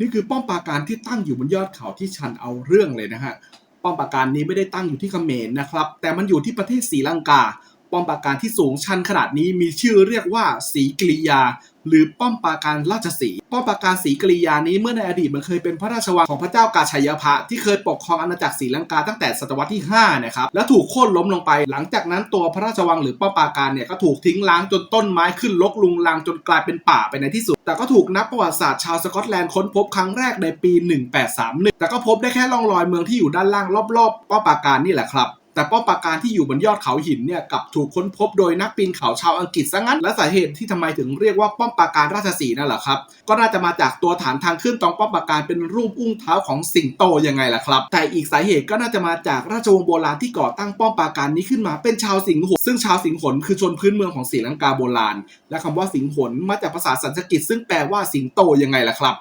นี่คือป้อมปราการที่ตั้งอยู่บนยอดเขาที่ชันเอาเรื่องเลยนะฮะ ป้อมปราการนี้ไม่ได้ตั้งอยู่ที่เขมรนะครับ แต่มันอยู่ที่ประเทศศรีลังกา ป้อมปราการที่สูงชันขนาดนี้มีชื่อเรียกว่าศรีกริยา หรือป้อมปราการราชสี ป้อมปราการศรีกริยานี้เมื่อในอดีตมันเคยเป็นพระราชวังของพระเจ้ากาชัยพะที่เคยปกครองอาณาจักรศรีลังกาตั้งแต่ศตวรรษที่5นะครับและถูกโค่นล้มลงไป หลังจากนั้นตัวพระราชวังหรือป้อมปราการเนี่ยก็ถูกทิ้งล้างจนต้นไม้ขึ้นรกลุงลังจนกลายเป็นป่าไปในที่สุด แต่ก็ถูกนักประวัติศาสตร์ชาวสกอตแลนด์ค้นพบครั้งแรกในปี 1831 แต่ก็พบได้แค่ร่องรอยเมืองที่อยู่ด้านล่างรอบๆ ป้อมปราการนี่แหละครับ แต่ป้อมปราการที่อยู่บนยอดเขาหินเนี่ยกับถูกค้นพบโดยนักปีนเขาชาวอังกฤษซะงั้น และสาเหตุที่ทำไมถึงเรียกว่าป้อมปราการราชสีนั่นแหละครับ ก็น่าจะมาจากตัวฐานทางขึ้นตรงป้อมปราการเป็นรูปอุ้งเท้าของสิงโตยังไงล่ะครับ แต่อีกสาเหตุก็น่าจะมาจากราชวงศ์โบราณที่ก่อตั้งป้อมปราการนี้ขึ้นมาเป็นชาวสิงห์ซึ่งชาวสิงห์หนคือชนพื้นเมืองของศรีลังกาโบราณ และคำว่าสิงห์หนมาจากภาษาสันสกฤตซึ่งแปลว่าสิงโตยังไงล่ะครับ